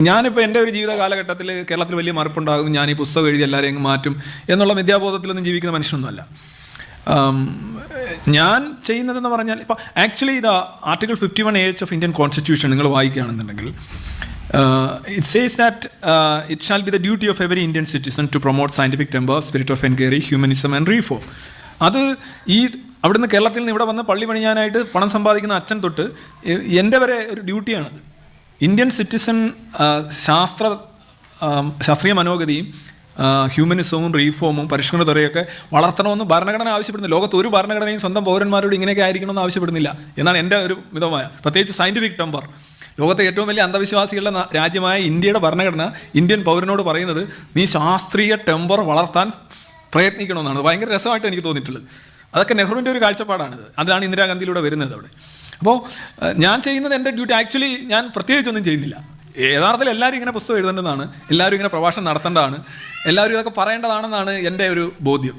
ഞാനിപ്പോൾ എന്റെ ഒരു ജീവിത കാലഘട്ടത്തിൽ കേരളത്തിൽ വലിയ മറുപ്പുണ്ടാകും ഞാൻ ഈ പുസ്തകം എഴുതി എല്ലാവരെയും മാറ്റും എന്നുള്ള മിഥ്യാബോധത്തിലൊന്നും ജീവിക്കുന്ന മനുഷ്യനൊന്നുമല്ല. ഞാൻ ചെയ്യുന്നതെന്ന് പറഞ്ഞാൽ ഇപ്പോൾ ആക്ച്വലി ഇത് article fifty one H of Indian constitution നിങ്ങൾ വായിക്കുകയാണെന്നുണ്ടെങ്കിൽ it says that it shall be the duty of every Indian citizen to promote scientific temper spirit of enquiry humanism and reform അത് ഈ അവിടുന്ന് കേരളത്തിൽ നിന്ന് ഇവിടെ വന്ന് പള്ളി പണിയാനായിട്ട് പണം സമ്പാദിക്കുന്ന അച്ഛൻ തൊട്ട് എന്റെ വരെ ഒരു ഡ്യൂട്ടിയാണത് ഇന്ത്യൻ സിറ്റിസൺ ശാസ്ത്ര ശാസ്ത്രീയ മനോഗതിയും ഹ്യൂമനിസവും റീഫോമും പരിഷ്കൃതതയൊക്കെ വളർത്തണമെന്ന് ഭരണഘടന ആവശ്യപ്പെടുന്നു ലോകത്ത് ഒരു ഭരണഘടനയും സ്വന്തം പൗരന്മാരോട് ഇങ്ങനെയൊക്കെ ആയിരിക്കണമെന്ന് ആവശ്യപ്പെടുന്നില്ല. എന്നാണ് എന്റെ ഒരു മിതമായ പ്രത്യേകിച്ച് സയന്റിഫിക് ടെമ്പർ ലോകത്തെ ഏറ്റവും വലിയ അന്ധവിശ്വാസികളുടെ രാജ്യമായ ഇന്ത്യയുടെ ഭരണഘടന ഇന്ത്യൻ പൗരനോട് പറയുന്നത് നീ ശാസ്ത്രീയ ടെമ്പർ വളർത്താൻ പ്രയത്നിക്കണമെന്നാണ്. ഭയങ്കര രസമായിട്ട് എനിക്ക് തോന്നിയിട്ടുള്ളത്. അതൊക്കെ നെഹ്റുവിന്റെ ഒരു കാഴ്ചപ്പാടാണിത്. അതാണ് ഇന്ദിരാഗാന്ധിയിലൂടെ വരുന്നത് അവിടെ. അപ്പോൾ ഞാൻ ചെയ്യുന്നത് എന്റെ ഡ്യൂട്ടി. ആക്ച്വലി ഞാൻ പ്രത്യേകിച്ചൊന്നും ചെയ്യുന്നില്ല. യഥാർത്ഥത്തിൽ എല്ലാവരും ഇങ്ങനെ പുസ്തകം എഴുതേണ്ടതാണ് എല്ലാവരും ഇങ്ങനെ പ്രഭാഷണം നടത്തേണ്ടതാണ് എല്ലാവരും ഇതൊക്കെ പറയേണ്ടതാണെന്നാണ് എന്റെ ഒരു ബോധ്യം.